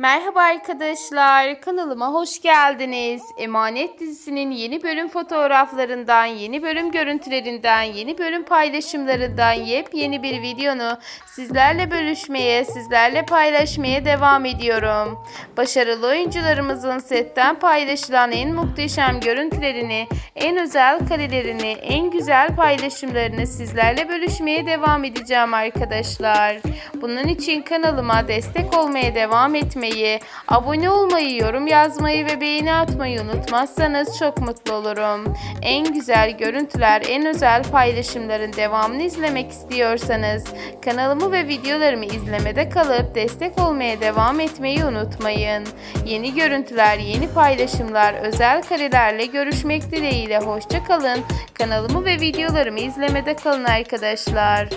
Merhaba arkadaşlar, kanalıma hoş geldiniz. Emanet dizisinin yeni bölüm fotoğraflarından, yeni bölüm görüntülerinden, yeni bölüm paylaşımlarından yepyeni bir videonu sizlerle bölüşmeye, sizlerle paylaşmaya devam ediyorum. Başarılı oyuncularımızın setten paylaşılan en muhteşem görüntülerini, en özel karelerini, en güzel paylaşımlarını sizlerle bölüşmeye devam edeceğim arkadaşlar. Bunun için kanalıma destek olmaya devam etmeyi, abone olmayı, yorum yazmayı ve beğeni atmayı unutmazsanız çok mutlu olurum. En güzel görüntüler, en özel paylaşımların devamını izlemek istiyorsanız kanalımı ve videolarımı izlemede kalıp destek olmaya devam etmeyi unutmayın. Yeni görüntüler, yeni paylaşımlar, özel karelerle görüşmek dileğiyle hoşça kalın. Kanalımı ve videolarımı izlemede kalın arkadaşlar.